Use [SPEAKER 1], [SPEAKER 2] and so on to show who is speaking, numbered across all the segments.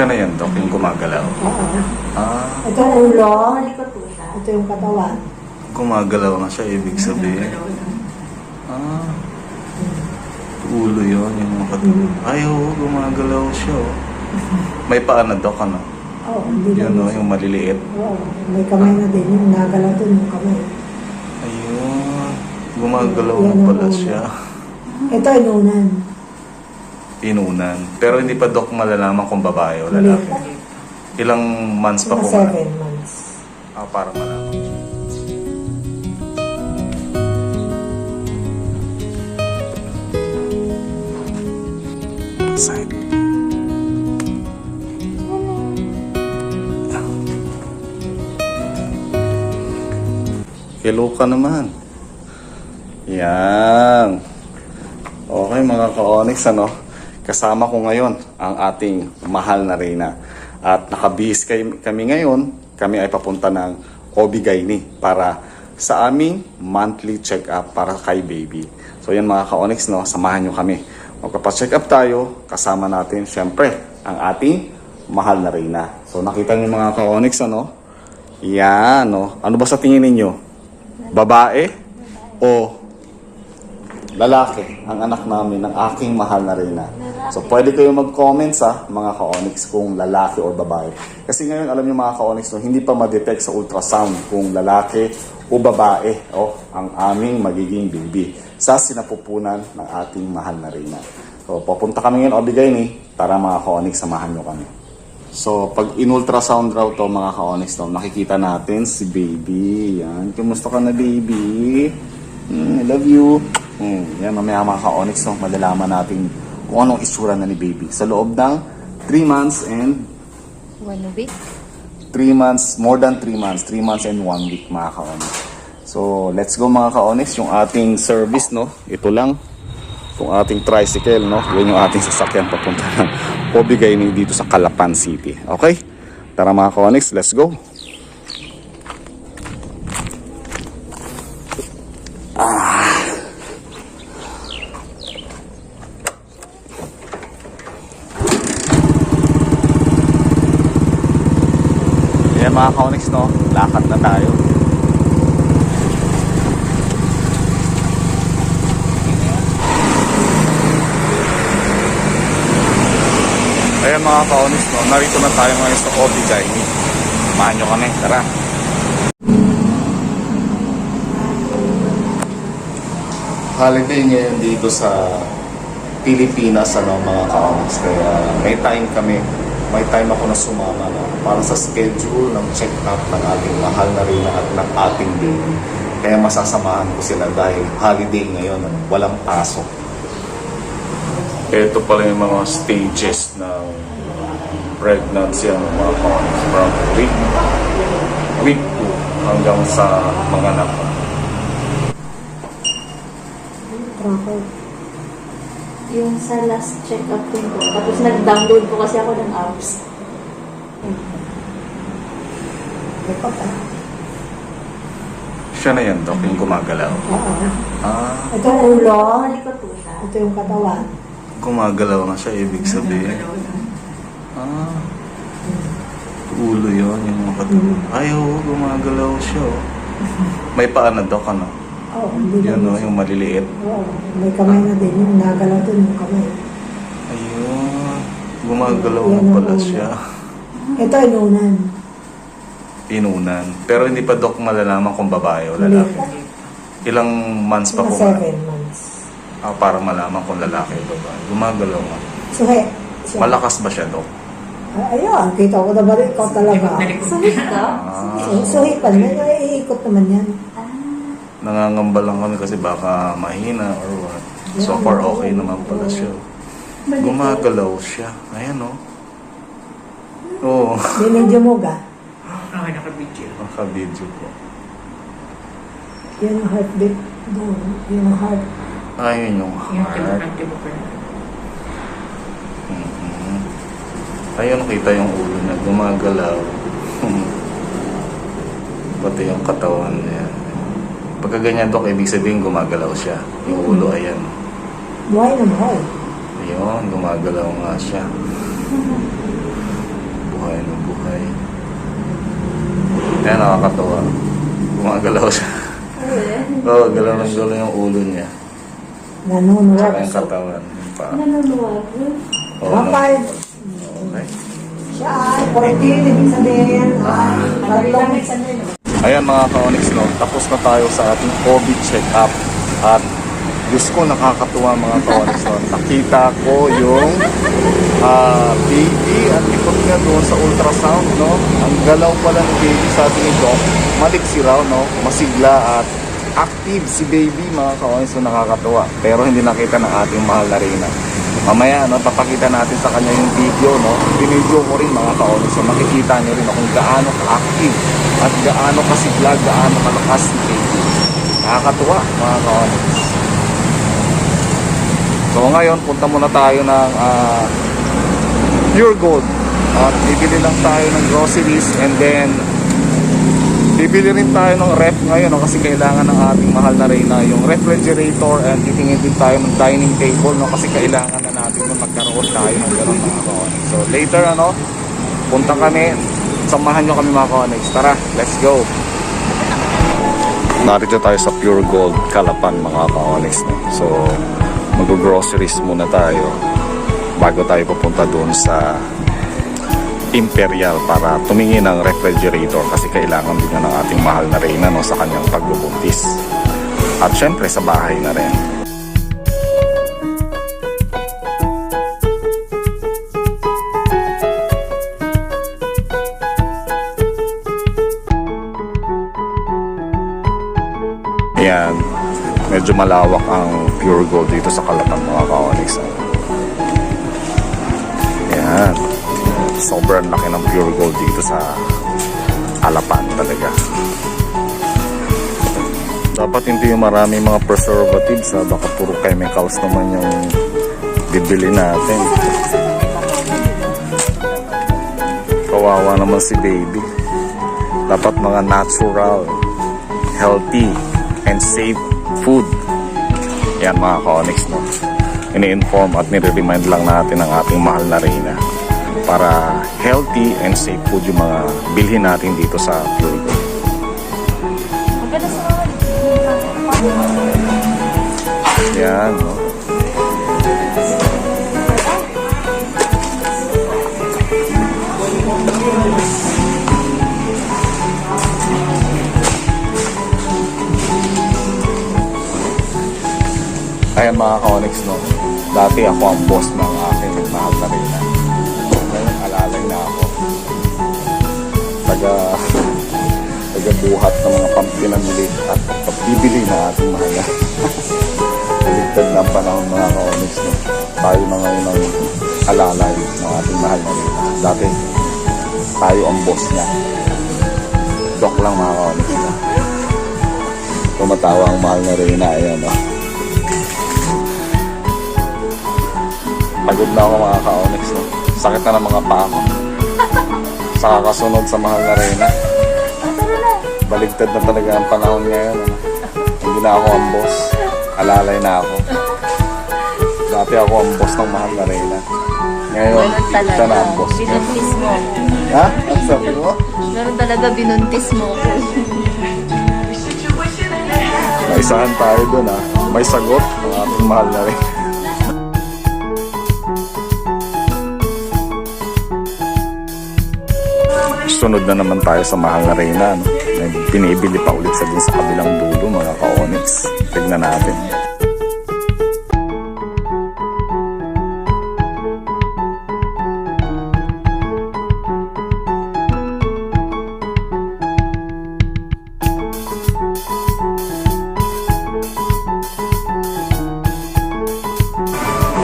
[SPEAKER 1] Siya na yan, Dok, yung gumagalaw.
[SPEAKER 2] Oo.
[SPEAKER 1] Ah,
[SPEAKER 2] Ito ang ulo.
[SPEAKER 3] Malikot po siya.
[SPEAKER 2] Ito yung katawan.
[SPEAKER 1] gumagalaw na siya, ibig sabihin. Ah, ulo yun, yung mga
[SPEAKER 2] Mm.
[SPEAKER 1] Ay, oo, gumagalaw siya. oh. May paa na, Dok, ano?
[SPEAKER 2] Oo, hindi
[SPEAKER 1] Yun, no, yung maliliit.
[SPEAKER 2] Oo, may kamay na din. Yung nagalaw din yung kamay.
[SPEAKER 1] Ayun, gumagalaw na pala siya.
[SPEAKER 2] Ito inunan.
[SPEAKER 1] Inunan. Pero hindi pa, Dok, malalaman kung babae o lalaki. Ilang months pa
[SPEAKER 2] Mga
[SPEAKER 1] po?
[SPEAKER 2] seven months.
[SPEAKER 1] Ah, para malaman. Side. Hello ka naman. Yan. Okay mga ka-onyx, ano? Kasama ko ngayon ang ating mahal na Reyna. At nakabihis kami ngayon, kami ay papunta ng Obigaini para sa aming monthly check-up para kay baby. So yan mga ka-onyx, no? samahan nyo kami. Magpapacheck up tayo, kasama natin syempre ang ating mahal na Reyna. So nakita nyo mga ka-onyx, ano? Yan, no? Ano ba sa tingin ninyo? Babae o lalaki ang anak namin ng aking mahal na Reyna. So pwede kayo mag-comment sa mga ka-onyx kung lalaki o babae. Kasi ngayon alam niyo mga ka-onyx no, hindi pa ma-detect sa ultrasound kung lalaki o babae o ang aming magiging baby sa sinapupunan ng ating mahal na Reyna. So papunta kami ngayon Obigay ni tara mga ka-onyx samahan niyo kami. So, pag in-ultrasound raw to mga ka-onyx to, nakikita natin si baby. Yan. Kumusta ka na, baby? Mm, I love you. Mm, yan, mamaya mga ka-onyx to, malalaman natin kung anong itsura na ni baby. Sa loob ng 3 months and
[SPEAKER 3] One week?
[SPEAKER 1] 3 months, more than 3 months, 3 months and 1 week mga ka-onyx. So, let's go mga ka-onyx, yung ating service, no? Ito lang, itong ating tricycle, no? Yan yung ating sasakyan papunta ng Obigay dito sa Calapan City. Okay? Tara mga ka-onyx, let's go. Yan mga ka-onyx, no? Lakad na tayo. Ayan mga ka-onyx, no? Narito na tayo ngayon sa Obigay. Samahan nyo kami, tara. Holiday ngayon dito sa Pilipinas, ano, mga ka-onyx. Kaya may time kami, may time ako na sumama no? para sa schedule ng check-up ng ating mahal na rin at ng ating baby. Kaya masasamahan ko sila dahil holiday ngayon, ano, walang pasok. Ito pala yung mga stages ng pregnancy ng mga onyx from week week 2 hanggang sa mga anak.
[SPEAKER 2] Tracker.
[SPEAKER 3] Yung sa last check-up din po. Tapos nag-download po kasi ako ng apps.
[SPEAKER 2] Likot ah.
[SPEAKER 1] Siya na yan, Dok, yung gumagalaw.
[SPEAKER 2] Oo.
[SPEAKER 1] Ah,
[SPEAKER 2] Ito ang ulo.
[SPEAKER 3] Malikot po siya.
[SPEAKER 2] Ito yung katawan.
[SPEAKER 1] gumagalaw na siya, ibig sabihin. Ah, ulo yun, yung mga
[SPEAKER 2] Mm.
[SPEAKER 1] Ay, oo, gumagalaw siya. oh. May paa na, Dok, ano?
[SPEAKER 2] Oo, hindi
[SPEAKER 1] Yun, no,
[SPEAKER 2] na.
[SPEAKER 1] yung maliliit.
[SPEAKER 2] Oo, may kamay na din. Yung nagalaw din yung kamay.
[SPEAKER 1] Ayun, gumagalaw
[SPEAKER 2] Yan
[SPEAKER 1] na
[SPEAKER 2] ang
[SPEAKER 1] pala
[SPEAKER 2] ulo.
[SPEAKER 1] siya.
[SPEAKER 2] Ito inunan.
[SPEAKER 1] Inunan. Pero hindi pa, Dok, malalaman kung babae o lalaki. Ilang months pa
[SPEAKER 2] Mga
[SPEAKER 1] po?
[SPEAKER 2] seven months.
[SPEAKER 1] Ah, para malaman kung lalaki o babae. Gumagalaw nga.
[SPEAKER 2] Suhe. Siya.
[SPEAKER 1] Malakas ba siya, Dok?
[SPEAKER 2] Ah, Ayun, kita ko na ba rin ikaw talaga.
[SPEAKER 3] Sulit ka?
[SPEAKER 1] Ah,
[SPEAKER 2] So, suhe pa na. Naiikot naman yan.
[SPEAKER 3] Ah,
[SPEAKER 1] nangangamba lang kami kasi baka mahina or what. So far, okay naman pala siya. Gumagalaw siya. Ayan, oh. Oo. Oh,
[SPEAKER 2] Binidyo mo ga.
[SPEAKER 4] Okay, naka-video.
[SPEAKER 1] makabidyo ko.
[SPEAKER 2] Yan ang heartbeat. Doon. Yung heart.
[SPEAKER 1] Ayun yung
[SPEAKER 4] Yung
[SPEAKER 1] heart.
[SPEAKER 4] tibok ng tibok na.
[SPEAKER 1] Mhm. Ayun, kita yung ulo niya. Gumagalaw. Pati yung katawan niya. Pagka ganyan, Dok, ibig sabihin gumagalaw siya. Yung mm-hmm. ulo, ayan.
[SPEAKER 2] Why naman?
[SPEAKER 1] Ayun, gumagalaw nga siya. Mm-hmm. Buhay na buhay. Kaya nakakatawa. Gumagalaw siya. Oo, oh, galaw ng galaw yung ulo niya.
[SPEAKER 2] Tsaka
[SPEAKER 1] Nanonood. yung katawan. yung paa.
[SPEAKER 3] Nanonood.
[SPEAKER 1] Oo,
[SPEAKER 2] Kapal.
[SPEAKER 1] Okay.
[SPEAKER 2] Siya ay, 14, ibig sabihin. Ah, Tatlong,
[SPEAKER 1] Ayan mga ka-onyx, no? tapos na tayo sa ating COVID check-up. At Diyos ko, nakakatuwa mga ka-onyx. No? Nakita ko yung ah, baby at ikot niya doon sa ultrasound. No? Ang galaw pala ng baby sa ating ito, maliksi raw, no? masigla at active si baby mga ka-onyx. So nakakatuwa. Pero hindi nakita ng ating mahal na Reyna. Mamaya, no, papakita natin sa kanya yung video, no? Binidyo ko rin mga ka-onyx. So makikita niyo rin kung gaano ka-active at gaano kasigla, gaano kalakas si baby. Nakakatuwa mga ka-onyx. So ngayon, punta muna tayo ng ah, Pure Gold. At bibili lang tayo ng groceries and then bibili rin tayo ng ref ngayon kasi kailangan ng ating mahal na Reyna yung refrigerator and titingin din tayo ng dining table no, kasi kailangan na natin na magkaroon tayo ng ganun mga ka-onyx. So later ano, punta kami, samahan nyo kami mga ka-onyx. Tara, let's go! Narito tayo sa Pure Gold Kalapan mga ka-onyx. No? So mag-groceries muna tayo bago tayo pupunta doon sa Imperial para tumingin ng refrigerator kasi kailangan din ng ating mahal na Reyna no, sa kanyang pagbubuntis. At syempre sa bahay na rin. Ayan, medyo malawak ang pure gold dito sa Kalapan mga ka-onyx. Sobrang laki ng pure gold dito sa Alapan talaga. Dapat hindi yung marami mga preservatives ha. Baka puro chemicals naman yung bibili natin. Kawawa naman si baby. Dapat mga natural, healthy, and safe food. Yan mga ka-onyx no. Ini-inform at nire-remind lang natin ang ating mahal na Reyna para healthy and safe food yung mga bilhin natin dito sa
[SPEAKER 3] mga
[SPEAKER 1] Yan, no? Ayan mga ka-onyx, no? Dati ako ang boss ng aking mahal na Reyna. Taga, taga buhat ng mga pampinamilit at pagbibili na ating mahal na Baligtad na ang panahon mga ka-onyx, no? Tayo na ngayon ang alalay ng ating mahal na Reyna. Dati, tayo ang boss niya. Joke lang mga ka-onyx, no? Tumatawa ang mahal na Reyna, ayan, no? Pagod na ako mga ka-onyx, no? Sakit na ng mga paa ko. Sa kakasunod sa mahal na Reyna. Baligtad na talaga ang panahon ngayon. Ano? Hindi na ako ang boss. Alalay na ako. Dati ako ang boss ng mahal na Reyna. Ngayon, siya na ang boss.
[SPEAKER 3] Binuntis mo.
[SPEAKER 1] Ha? Ang sabi mo?
[SPEAKER 3] Ganun talaga binuntis mo.
[SPEAKER 1] Naisahan tayo dun ha. May sagot ng ating mahal na Reyna. Sunod na naman tayo sa mahal na Reyna. No? May Binibili pa ulit sa dun sa kabilang dulo mga ka-onyx. Tignan natin.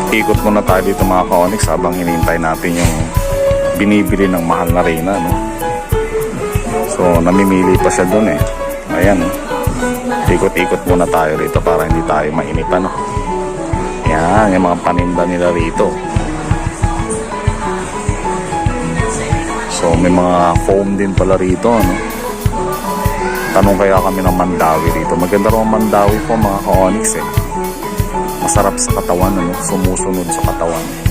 [SPEAKER 1] Ikot muna tayo dito mga ka-onyx habang hinihintay natin yung binibili ng mahal na Reyna. No? So, namimili pa siya doon eh. Ayan. oh. Ikot-ikot muna tayo rito para hindi tayo mainipan. No? Yan, yung mga paninda nila rito. So, may mga foam din pala rito. No? Tanong kaya kami ng Mandawi rito. Maganda raw ang Mandawi po mga ka-onyx eh. Masarap sa katawan, ano? sumusunod sa katawan.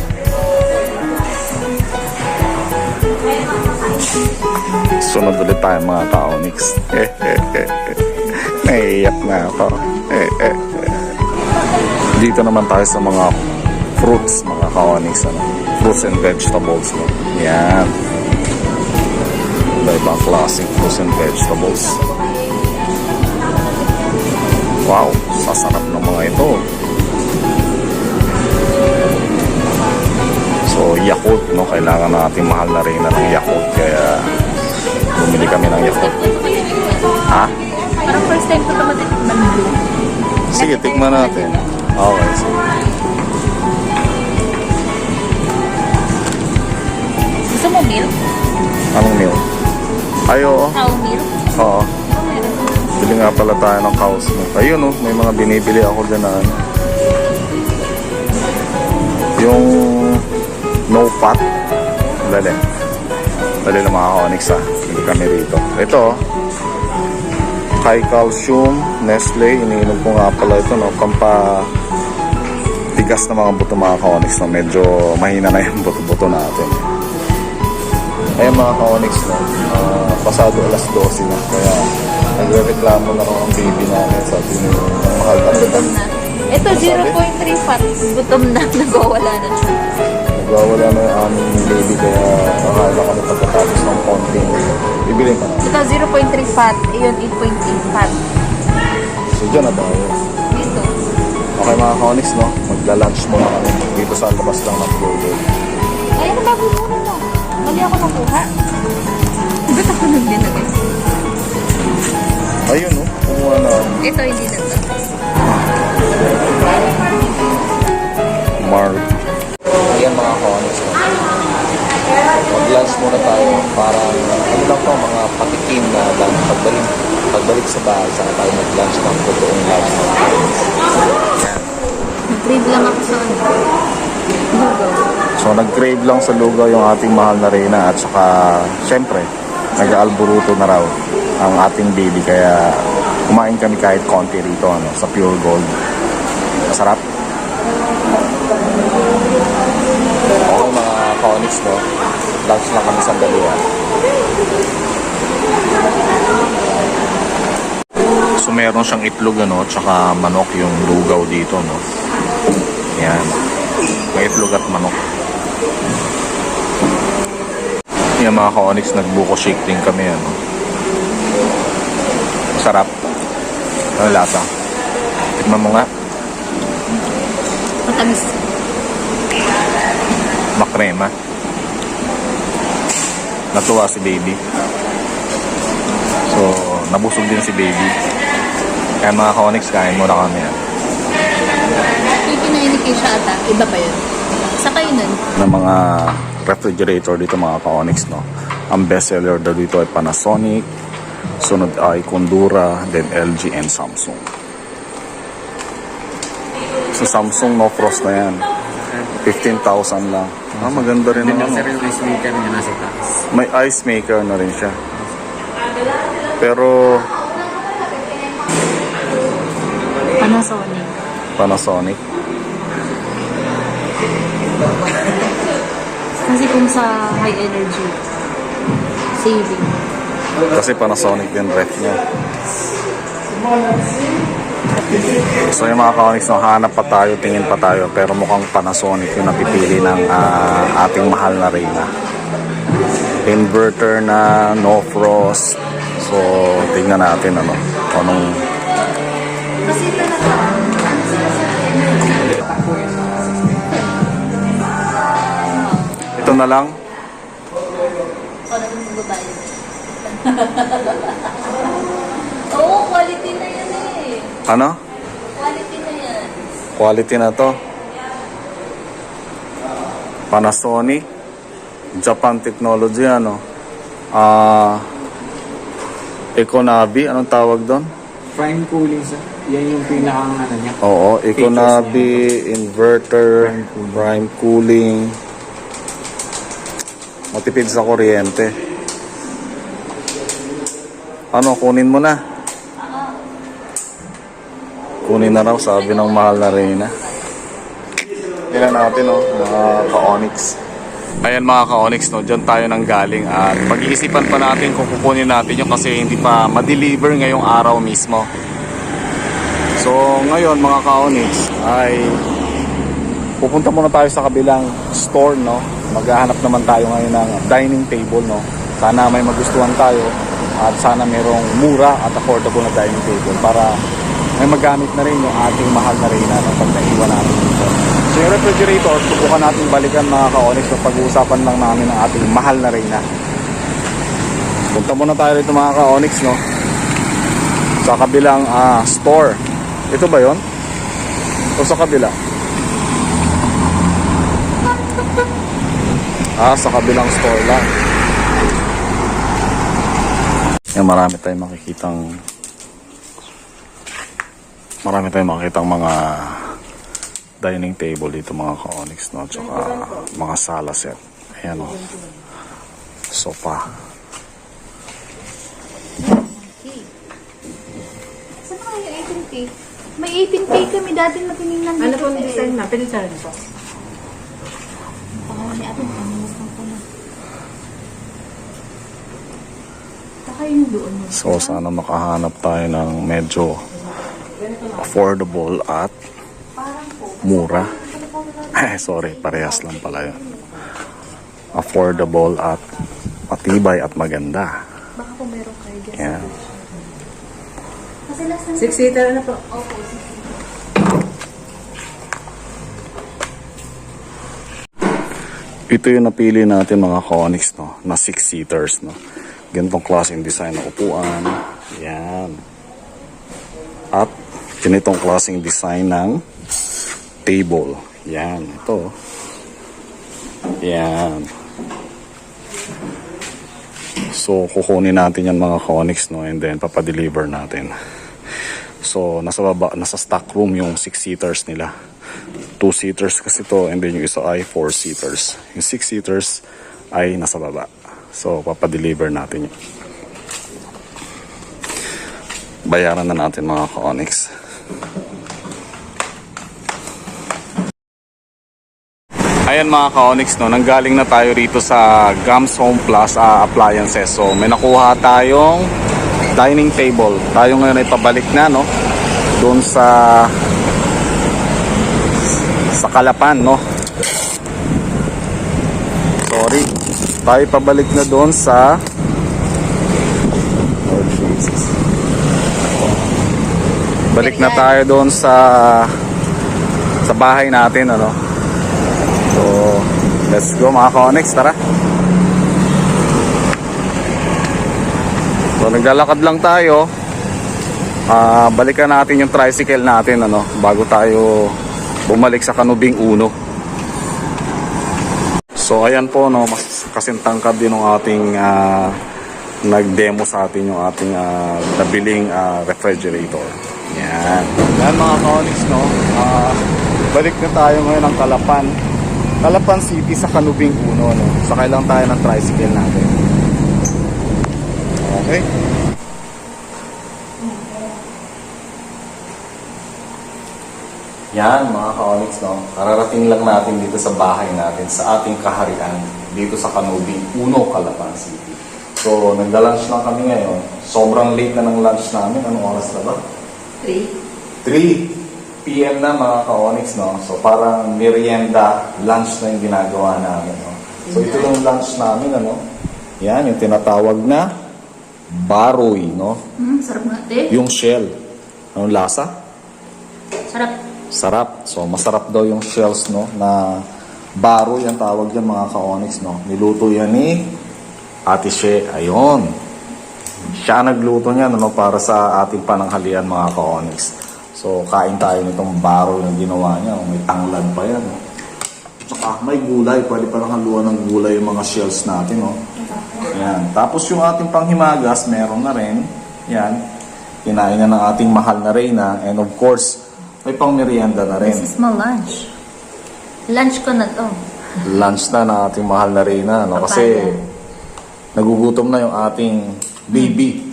[SPEAKER 1] Sunod ulit tayo mga ka-onyx. Naiiyak na ako. Dito naman tayo sa mga fruits, mga ka-onyx. Ano? Fruits and vegetables. No? Yan. Iba-ibang klaseng fruits and vegetables. Wow, sasarap ng mga ito. So, Yakult, no? Kailangan natin mahal na rin na ng Yakult. Kaya, bumili kami ng Yakult. Ha?
[SPEAKER 3] Parang first time ko ito matitikman blue.
[SPEAKER 1] Sige, tikman natin. Okay, sige.
[SPEAKER 3] Gusto mo milk?
[SPEAKER 1] Anong milk? Ay, oo.
[SPEAKER 3] Cow milk?
[SPEAKER 1] Oo. Bili nga pala tayo ng cow's milk. Ayun, oh. May mga binibili ako dyan na ano. Yung no fat. Dali. Dali lang mga onyx ha. Bili kami rito. Ito, high calcium, Nestle. Iniinom ko nga pala ito, no. Pampa tigas na mga buto mga ka-onyx na medyo mahina na yung buto-buto natin. Ayun mga ka-onyx no, ah, pasado alas 12 na kaya nagre-reklamo na ako ang baby namin niyo ang mahal na.
[SPEAKER 3] Gutom na. Ito, 0.3 fat. Gutom na. Nagwawala na siya.
[SPEAKER 1] Nagwawala na yung aming baby kaya akala kami pagkatapos ng konting bibilin ka na.
[SPEAKER 3] Ito, 0.3 fat. Ayun, 8.8 fat.
[SPEAKER 1] So dyan na tayo.
[SPEAKER 3] Dito.
[SPEAKER 1] Okay mga ka-onyx no, magla-lunch muna kami dito sa labas lang ng Globo.
[SPEAKER 3] Ay, ano ba muna mo? Mali ako nakuha. Ba't ako nang dinagay?
[SPEAKER 1] Ayun no, kumuha na
[SPEAKER 3] Ito, hindi na to.
[SPEAKER 1] Mark. Ayan mga ka-onyx no. Mag-lunch muna tayo para ano lang to, mga patikim na lang pagbalik, pagbalik sa bahay saka tayo mag-lunch ng totoong lunch.
[SPEAKER 3] Nag-crave lang ako sa ano. Lugaw.
[SPEAKER 1] So nag-crave lang sa lugaw yung ating mahal na Reyna at saka syempre nag-alburuto na raw ang ating baby kaya kumain kami kahit konti rito ano, sa Pure Gold. Masarap. Okay ka-onyx no. Lunch lang kami sandali ah. So meron siyang itlog ano, tsaka manok yung lugaw dito no. Yan. May itlog at manok. Yan mga ka-onyx, nagbuko shake din kami ano. Masarap. Ano lasa? Tikman mo nga.
[SPEAKER 3] Matamis.
[SPEAKER 1] Makrema. Natuwa si baby. So, nabusog din si baby. Kaya mga ka-onyx, kain muna kami. ah.
[SPEAKER 3] Yung ni Keisha ata, iba pa yun. Sa kayo nun.
[SPEAKER 1] ng mga refrigerator dito mga ka-onyx no. Ang best seller daw dito ay Panasonic, sunod ay Kondura, then LG and Samsung. Sa Samsung no frost na yan. 15,000 lang. Ah, maganda rin ang
[SPEAKER 4] na
[SPEAKER 1] ano.
[SPEAKER 4] sir yung ice maker niya nasa taas.
[SPEAKER 1] May ice maker na rin siya. Pero
[SPEAKER 3] Panasonic.
[SPEAKER 1] Panasonic.
[SPEAKER 3] Kasi kung sa high energy, saving.
[SPEAKER 1] Kasi Panasonic din ref niya. So yung mga ka-onyx, no, hanap pa tayo, tingin pa tayo, pero mukhang Panasonic yung napipili ng ah, ating mahal na Reyna. Inverter na, no frost. So, tingnan natin ano, anong
[SPEAKER 3] Kasi
[SPEAKER 1] ito na lang.
[SPEAKER 3] Para kung magbabayad. Oo, quality na yan eh.
[SPEAKER 1] Ano?
[SPEAKER 3] Quality na yan.
[SPEAKER 1] Quality na to. Panasonic. Japan Technology, ano? Ah... Econavi, anong tawag doon?
[SPEAKER 4] Prime cooling sir. Yan yung pinakang ano niya.
[SPEAKER 1] Oo, Econavi, inverter,
[SPEAKER 4] Prime cooling.
[SPEAKER 1] prime cooling. Matipid sa kuryente. Ano, kunin mo na. Kunin na raw, sabi ng mahal na Reyna. Tingnan natin, oh, mga ka-onyx. Ayan mga ka-Onyx, no? Diyan tayo nang galing at pag-iisipan pa natin kung kukunin natin yung kasi hindi pa ma-deliver ngayong araw mismo. So ngayon mga ka-Onyx ay pupunta muna tayo sa kabilang store, no? Maghahanap naman tayo ngayon ng dining table, no? Sana may magustuhan tayo at sana merong mura at affordable na dining table para may magamit na rin yung ating mahal na reyna no, pag naiwan natin dito. So yung refrigerator, subukan natin balikan mga ka-Onyx so pag-uusapan lang namin ang ating mahal na reyna. Punta muna tayo dito mga ka-Onyx, no? Sa kabilang ah, store. Ito ba yon? O sa kabila? Ah, sa kabilang store lang. Yan, marami tayong makikitang marami tayong makikitang mga dining table dito mga ka-onyx no tsaka mga sala set ayan o sofa
[SPEAKER 3] yung 18K? May 18K kami dati na tinignan
[SPEAKER 2] Ano
[SPEAKER 3] dito
[SPEAKER 2] pong
[SPEAKER 3] eh.
[SPEAKER 2] design na? Pinisaran po.
[SPEAKER 3] Pangalan ni Ate, nakalimutan ko na. Saka yung doon. yun.
[SPEAKER 1] so sana makahanap tayo ng medyo affordable at mura eh sorry parehas lang pala yun affordable at matibay at maganda
[SPEAKER 3] Baka po meron kayo last time,
[SPEAKER 2] Six-seater na po.
[SPEAKER 3] Opo.
[SPEAKER 1] Ito yung napili natin mga Conix, no? Na six-seaters, no? Ganitong klaseng design na upuan. Yan. At ganitong klaseng design ng table. Yan. Ito. Yan. So, kukunin natin yan mga Conix, no? And then, papadeliver natin. So, nasa baba, nasa stock room yung six-seaters nila. Two-seaters kasi to and then yung isa ay four-seaters. Yung six-seaters ay nasa baba. So, papadeliver natin yun. Bayaran na natin mga ka-Onyx. Ayan mga ka-Onyx, no, nanggaling na tayo rito sa Gams Home Plus ah, Appliances. So, may nakuha tayong dining table. Tayo ngayon ay pabalik na, no? Doon sa sa Kalapan, no? Sorry. Tayo pabalik na doon sa Balik na tayo doon sa sa bahay natin, ano? So, let's go mga Connex, tara. So, naglalakad lang tayo. Ah, balikan natin yung tricycle natin, ano, bago tayo bumalik sa Kanubing Uno. So, ayan po, no, mas kasing tangkad din ng ating ah, nag-demo sa atin yung ating ah, nabiling ah, refrigerator. Yan. Yan mga Conix, no. Ah, balik na tayo ngayon ng Kalapan. Kalapan City sa Kanubing Uno, no. Sakay lang tayo ng tricycle natin. Okay? Yan mga ka-Onyx, no? Kararating lang natin dito sa bahay natin, sa ating kaharian, dito sa Canubing, Uno, Calapan City. So, nagda-lunch lang kami ngayon. Sobrang late na ng lunch namin. Anong oras na ba?
[SPEAKER 3] 3.
[SPEAKER 1] 3 p.m. na mga ka-Onyx, no? So, parang merienda, lunch na yung ginagawa namin, no? So, ito yung lunch namin, ano? Yan, yung tinatawag na baroy, no?
[SPEAKER 3] Hmm, sarap nga, te.
[SPEAKER 1] Yung shell. Anong lasa?
[SPEAKER 3] Sarap.
[SPEAKER 1] Sarap. So, masarap daw yung shells, no? Na baroy ang tawag yan, mga ka-onyx, no? Niluto yan ni Ate She. Ayun. Siya nagluto niya, no? Para sa ating pananghalian, mga ka-onyx. So, kain tayo nitong baroy na ginawa niya. May tanglad pa yan, no? Tsaka may gulay. Pwede pa lang haluan ng gulay yung mga shells natin, no? Yan. Tapos yung ating panghimagas, meron na rin. Yan. Kinain na ng ating mahal na Reyna. And of course, may pang merienda na rin.
[SPEAKER 3] This is my lunch. Lunch ko na to.
[SPEAKER 1] Lunch na ng ating mahal na Reyna. No? Kasi nagugutom na yung ating baby.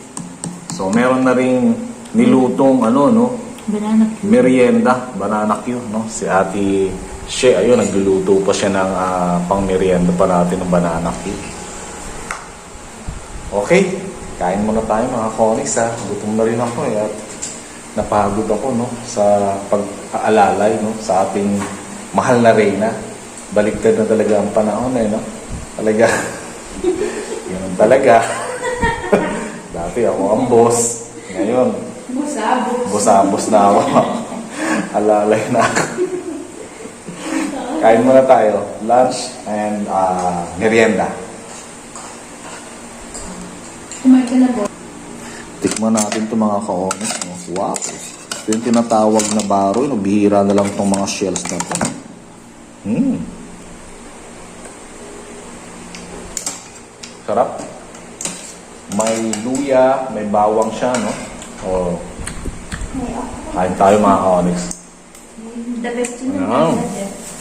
[SPEAKER 1] So meron na rin nilutong ano no
[SPEAKER 3] Banana.
[SPEAKER 1] merienda banana Q no si Ate siya, ayun, nagluluto pa siya ng uh, pang merienda pa natin ng banana cake. Okay, kain muna tayo mga konis ha. Gutom na rin ako eh. At napagod ako no sa pag-aalalay no sa ating mahal na reyna. Baliktad na talaga ang panahon eh no. Talaga. Ganun talaga. Dati ako ang boss. Ngayon,
[SPEAKER 3] Busabos.
[SPEAKER 1] Busabos na ako. Alalay na ako. Kain muna tayo. Lunch and uh, merienda.
[SPEAKER 3] Kumain ka na po.
[SPEAKER 1] Tikman natin itong mga kaonis. Wow. Ito yung tinatawag na baroy. No? Bihira na lang itong mga shells na ito. Hmm. Sarap. May luya, may bawang siya, no? Oh. Kain tayo mga kaonis.
[SPEAKER 3] The best yun.
[SPEAKER 1] Wow.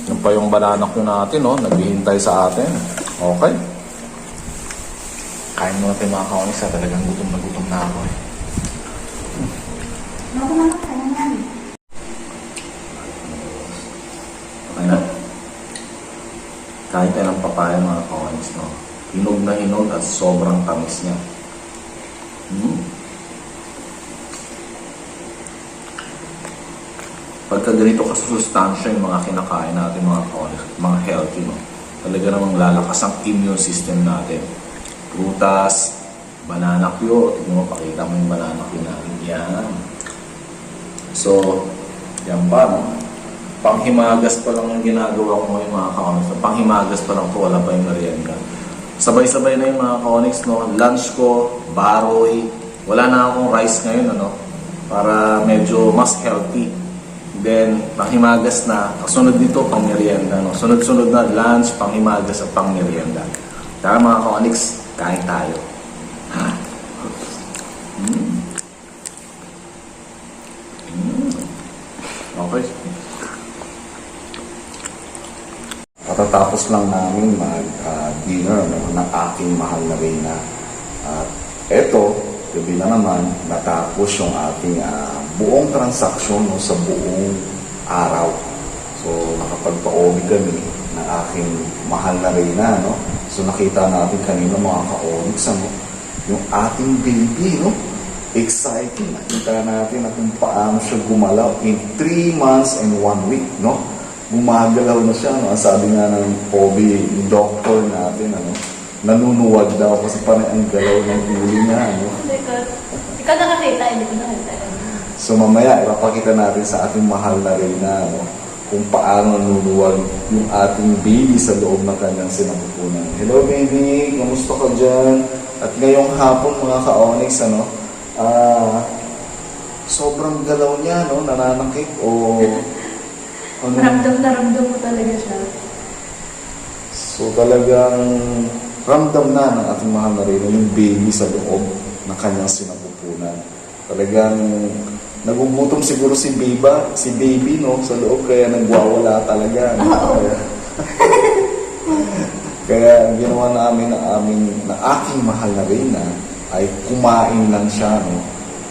[SPEAKER 1] Yan pa yung banana ko natin, no? Naghihintay sa atin. Okay. Kain mo natin mga ha? Talagang gutom na gutom na ako. Eh.
[SPEAKER 3] Na kaya namin.
[SPEAKER 1] Okay na. Kain tayo ng papaya mga kaunis, no? Hinog na hinog at sobrang tamis niya. Mm. Pagka ganito kasustansya yung mga kinakain natin mga mga healthy, no? Talaga namang lalakas ang immune system natin. Prutas, banana cue. Tignan mo, pakita mo yung banana cue natin. Yan. So, yan pa, no? Panghimagas pa lang yung ginagawa ko ngayon mga ka-onyx. Panghimagas pa lang po, wala pa yung merienda. Sabay-sabay na yung mga ka-onyx, no? Lunch ko, baroy. Wala na akong rice ngayon, ano? Para medyo mas healthy. Then, panghimagas na. Kasunod dito, pang merienda, no? Sunod-sunod na lunch, panghimagas at pang merienda. Tara mga ka-onyx, kain tayo. Ha? Mm. Mm. Okay. Katatapos lang namin mag-dinner no, ng aking mahal na Reyna. At eto, gabi na naman, natapos yung ating ah, buong transaksyon no, sa buong araw. So, nakapagpa-obi kami ng aking mahal na Reyna. No? So, nakita natin kanina mga ka-onyx, ano, yung ating baby, no? Exciting. Nakita natin na kung paano siya gumalaw in 3 months and 1 week, no? Gumagalaw na siya, no? Sabi nga ng OB, doctor natin, ano? Nanunuwag daw kasi parang ang galaw ng ulo niya, ano?
[SPEAKER 3] Ikaw, nakakita, hindi ko nakakita.
[SPEAKER 1] So mamaya, ipapakita natin sa ating mahal na Reyna, no? kung paano nanunuwag yung ating baby sa loob ng kanyang sinapupunan. Hello baby, kamusta ka dyan? At ngayong hapon mga ka-onyx, ano, ah, sobrang galaw niya, no, nananakit o ano,
[SPEAKER 3] Ramdam na ramdam mo talaga siya.
[SPEAKER 1] So talagang ramdam na ng ating mahal na Reyna yung baby sa loob ng kanyang sinapupunan. Talagang nagugutom siguro si Biba, si baby no, sa loob kaya nagwawala talaga. No? Kaya, kaya ginawa namin ng aming na aking mahal na Reyna ay kumain lang siya no.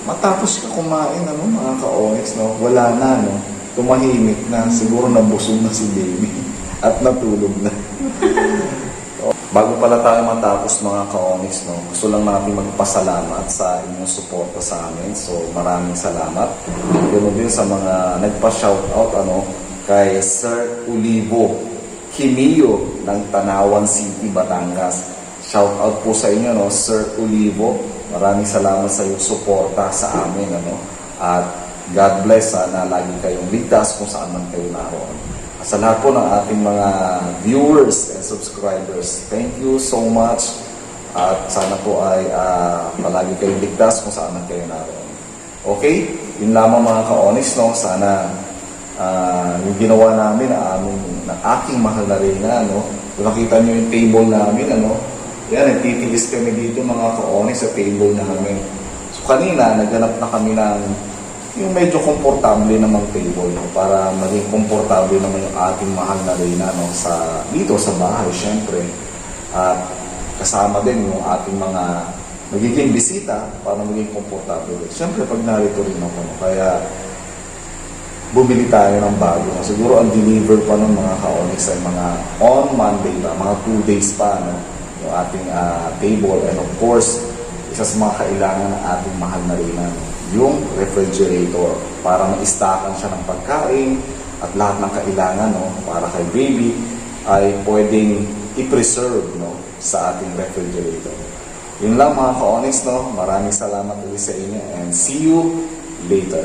[SPEAKER 1] Matapos ka kumain ano mga ka-onyx no, wala na no. Tumahimik na, siguro nabusog na si baby at natulog na. Bago pala tayo matapos mga ka-onyx, no, gusto lang natin magpasalamat sa inyong suporta sa amin. So maraming salamat. Ganoon din sa mga nagpa-shoutout ano, kay Sir Olivo Kimio ng Tanawan City, Batangas. Shoutout po sa inyo, no, Sir Olivo. Maraming salamat sa iyong suporta sa amin. Ano, at God bless, sana lagi kayong ligtas kung saan man kayo naroon. Sa lahat po ng ating mga viewers and subscribers, thank you so much. At sana po ay ah, palagi kayong ligtas kung saan man kayo naroon. Okay? Yun lamang mga ka-onyx, no? Sana ah, yung ginawa namin na aming, na aking mahal na Reyna, no? Kung nakita nyo yung table namin, ano? Yan, nagtitiis kami dito mga ka-onyx sa table namin. So kanina, naghanap na kami ng yung medyo komportable namang table no, para maging komportable naman yung ating mahal na Reyna no, sa, dito sa bahay syempre at kasama din yung ating mga magiging bisita para maging komportable syempre pag narito rin ako no, kaya bumili tayo ng bago. Siguro ang deliver pa ng mga ka-onyx ay mga on Monday pa, mga 2 days pa, no? yung ating ah, table. And of course, isa sa mga kailangan ng ating mahal na rin, no? Yung refrigerator para ma-stockan siya ng pagkain at lahat ng kailangan no, para kay baby ay pwedeng i-preserve no, sa ating refrigerator. Yun lang mga ka-onyx, no? Maraming salamat ulit sa inyo and see you later.